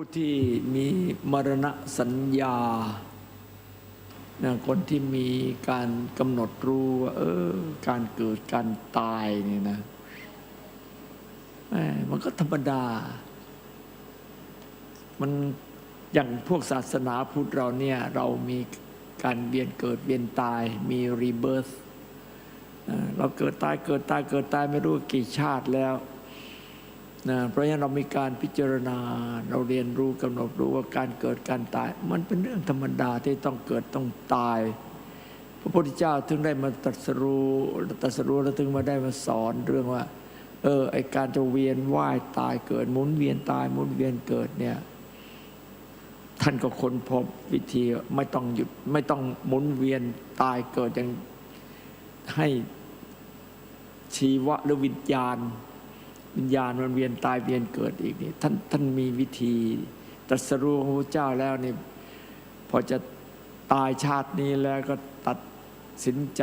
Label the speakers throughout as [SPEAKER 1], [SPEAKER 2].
[SPEAKER 1] ผู้ที่มีมรณะสัญญานะคนที่มีการกำหนดรู้ว่าเออการเกิดการตายนี่นะมันก็ธรรมดา มันอย่างพวกศาสนาพุทธเราเนี่ย เรามีการเวียนเกิดเวียนตายมีรีเบิร์ h เราเกิดตายเกิดตายเกิดตายไม่รู้กี่ชาติแล้ว นะเพราะฉะนั้นเรามีการพิจารณาเราเรียนรู้กำหนดรู้ว่าการเกิดการตาย มันเป็นเรื่องธรรมดาที่ต้องเกิดต้องตาย พระพุทธเจ้าถึงได้มาตรัสรู้ตรัสรู้แล้วถึงมาได้มาสอนเรื่องว่า เออไอการจะเวียนว่ายตายเกิดหมุนเวียนตายหมุนเวียนเกิดเนี่ยท่านก็ค้นพบวิธีไม่ต้องหยุดไม่ต้องหมุนเวียนตายเกิดอย่างให้ชีวะหรือวิญญาณ วิญญาณมันเวียนตายเวียนเกิดอีกนี่ท่านท่านมีวิธีตรัสรู้ของพระเจ้าแล้วนี่พอจะตายชาตินี้แล้วก็ตัดสินใจ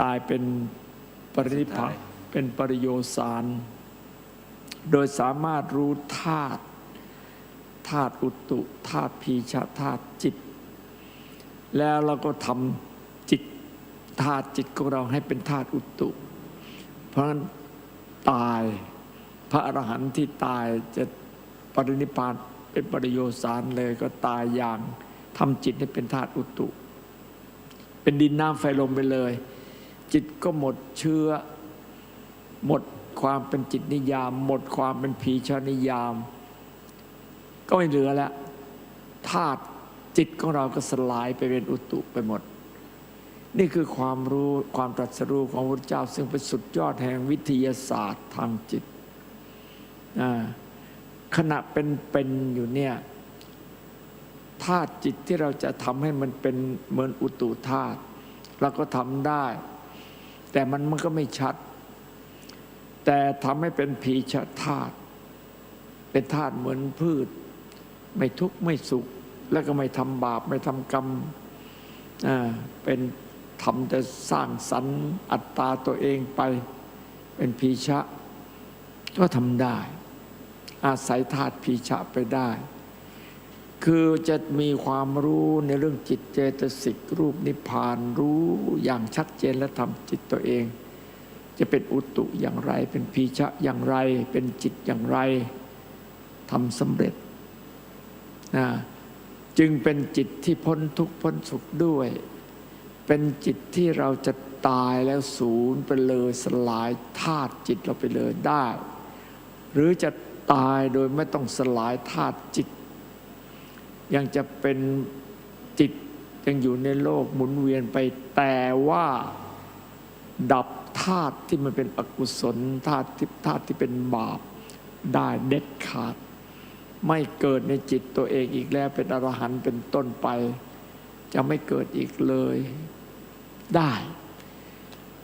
[SPEAKER 1] ตายเป็นปรินิพพานเป็นปริโยสารโดยสามารถรู้ธาตุธาตุอุตุธาตุพีชาธาตุจิต แล้วเราก็ทำจิตธาตุจิตของเราให้เป็นธาตุอุตุ เพราะฉะนั้น ตาย พระอรหันต์ที่ตายจะปรินิพานเป็นปริโยสารเลยก็ตายอย่างทำจิตให้เป็นธาตุอุตุ เป็นดินน้ำไฟลมไปเลย จิตก็หมดเชื้อ หมดความเป็นจิตนิยาม หมดความเป็นผีชานิยาม ก็ไม่เหลือแล้วธาตุจิตของเราก็สลายไปเป็นอุตุไปหมด นี่คือความรู้ความตรัสรู้ของพระเจ้า ซึ่งเป็นสุดยอดแห่งวิทยาศาสตร์ทางจิต ขณะเป็นเป็นอยู่เนี่ยธาตุจิตที่เราจะทำให้มันเป็นเหมือนอุตุธาตุเราก็ทำได้ แต่มันมันก็ไม่ชัด แต่ทำให้เป็นผีชธาตุเป็นธาตุเหมือนพืช ไม่ทุกข์ไม่สุข แล้วก็ไม่ทำบาปไม่ทำกรรมเป็น ทำแต่สร้างสรรค์อัตตาตัวเองไปเป็นพีชะ ก็ทำได้ อาศัยธาตุพีชะไปได้ คือจะมีความรู้ในเรื่องจิตเจตสิกรูปนิพพานรู้อย่างชัดเจนและทำจิตตัวเอง จะเป็นอุตุอย่างไร เป็นพีชะอย่างไร เป็นจิตอย่างไรทำสำเร็จนะจึงเป็นจิตที่พ้นทุกข์พ้นสุขด้วย เป็นจิตที่เราจะตายแล้วศูนย์ไปเลยสลายธาตุจิตเราไปเลยได้ หรือจะตายโดยไม่ต้องสลายธาตุจิต ยังจะเป็นจิตยังอยู่ในโลกหมุนเวียนไปแต่ว่าดับธาตุที่มันเป็นอกุศลธาตุที่ธาตุที่เป็นบาปได้เด็ดขาด ไม่เกิดในจิตตัวเองอีกแล้วเป็นอรหันต์เป็นต้นไป จะไม่เกิดอีกเลย ได้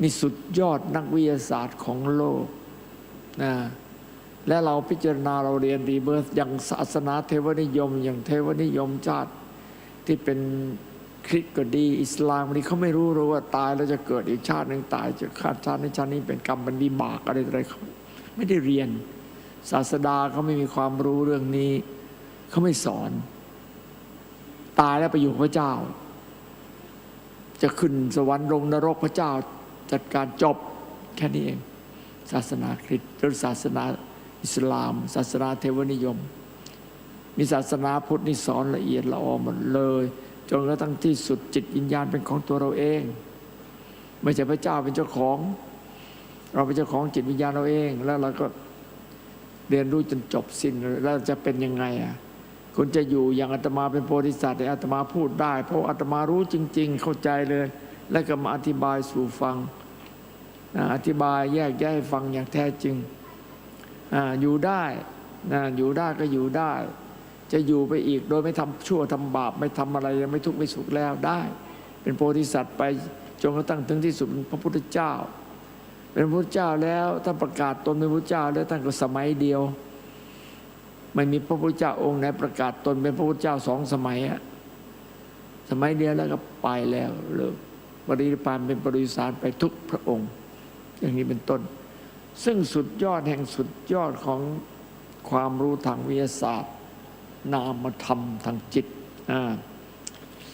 [SPEAKER 1] นี่สุดยอดนักวิทยาศาสตร์ของโลกนะและเราพิจารณาเราเรียนรีเบิร์สอย่างศาสนาเทวนิยม อย่างเทวนิยมชาติที่เป็นคริสต์ก็ดี อิสลามนี่เขาไม่รู้รู้ว่าตายแล้วจะเกิดอีกชาติหนึ่งตายจะขาดชาติในชาตินี้เป็นกรรมเป็นวิบากอะไรอะไรเขาไม่ได้เรียน ศาสดาเขาไม่มีความรู้เรื่องนี้เขาไม่สอน ตายแล้วไปอยู่พระเจ้า จะขึ้นสวรรค์ลงนรกพระเจ้าจัดการจบแค่นี้เอง ศาสนาคริสต์หรือศาสนาอิสลาม ศาสนาเทวนิยม มีศาสนาพุทธนี่สอนละเอียดละออหมดเลย จนกระทั่งที่สุดจิตวิญญาณเป็นของตัวเราเอง ไม่ใช่พระเจ้าเป็นเจ้าของ เราเป็นเจ้าของจิตวิญญาณเราเอง แล้วเราก็เรียนรู้จนจบสิ้นแล้วจะเป็นยังไงอะ คุณจะอยู่อย่างอาตมาเป็นโพธิสัตว์อาตมาพูดได้ เพราะอาตมารู้จริง ๆ เข้าใจเลย แล้วก็มาอธิบายสู่ฟังอธิบายแยกแยะให้ฟังอย่างแท้จริงออยู่ได้นะอยู่ได้ก็อยู่ได้ จะอยู่ไปอีกโดยไม่ทำชั่วทำบาปไม่ทำอะไรไม่ทุกข์ไม่สุขแล้วได้ เป็นโพธิสัตว์ไปจนกระทั่งถึงที่สุดพระพุทธเจ้า เป็นพระพุทธเจ้าแล้วท่านประกาศตนเป็นพระพุทธเจ้าแล้วท่านก็สมัยเดียว ไม่มีพระพุทธเจ้าองค์ไหนประกาศตนเป็นพระพุทธเจ้าสองสมัยอะสมัยเดียวแล้วก็ไปแล้วเลิกปรินิพานเป็นปริสารไปทุกพระองค์ อย่างนี้เป็นต้น ซึ่งสุดยอดแห่งสุดยอดของความรู้ทางวิทยาศาสตร์ นามธรรมทางจิตอ่า